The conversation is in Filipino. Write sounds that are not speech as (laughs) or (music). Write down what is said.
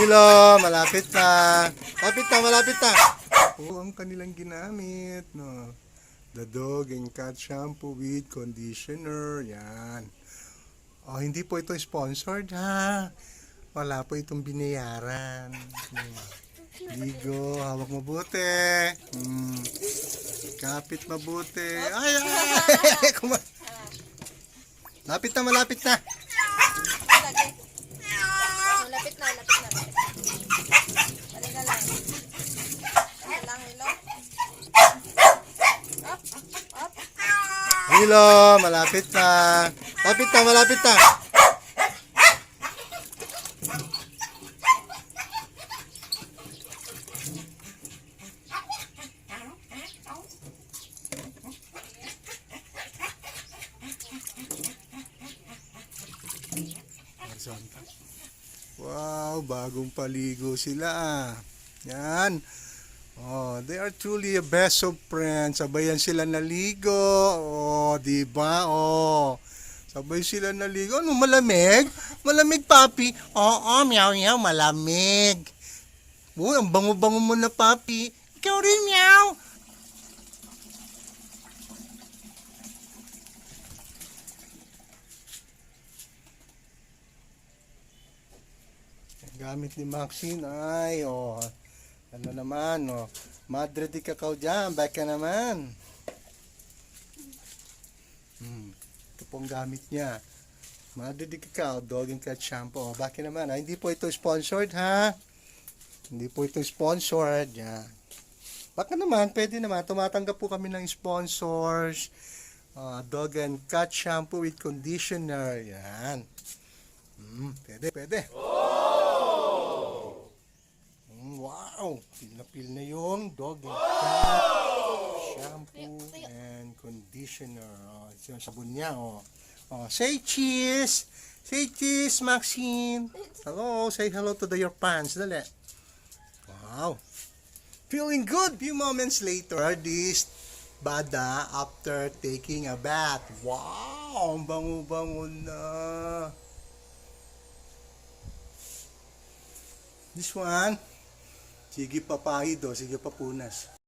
Hilo, malapit na. Malapit na, malapit na. Oo, ang kanilang ginamit, no. The dog and cat shampoo with conditioner. Yan. Oh, hindi po ito sponsored, ha. Wala po itong binayaran. Hmm. Ligo, hawak mabuti. Hmm. Kapit mabuti. Ay, ay! (laughs) Lapit na, malapit na. Hilo, malapit na. Malapit na, malapit na. Wow, bagong paligo sila. ah. Yan. Oh, they are truly a best of friends. Sabayan sila naligo. Oh, di ba? Oh. Sabay sila naligo. Ano, malamig? Malamig, papi? Oo, meow, meow, malamig. Uy, ang bango-bango mo na, papi. Ikaw rin, meow. Gamit ni Maxine ay, oh, ano naman, oh. Madre di kakao dyan, back ka naman. Hmm, ito pong gamit niya. Madre di kakao, dog and cat shampoo. Oh, back ka naman, ah. Hindi po ito sponsored, ha? Hindi po ito sponsored, yan. Baka naman, pwede naman. Tumatanggap po kami ng sponsors. Ah, dog and cat shampoo with conditioner. Yan. Hmm, pwede, pwede. Mm, wow! Pil na pil na yung dog and cat shampoo and conditioner. Oh, ito yung sabon niya, oh. Oh, say cheese! Say cheese, Maxine! Hello, say hello to the, your fans. Dali. Wow! Feeling good! Few moments later, this bada after taking a bath. Wow! Ang bango-bango na. This one, Sige pa pahido, sige pa punas.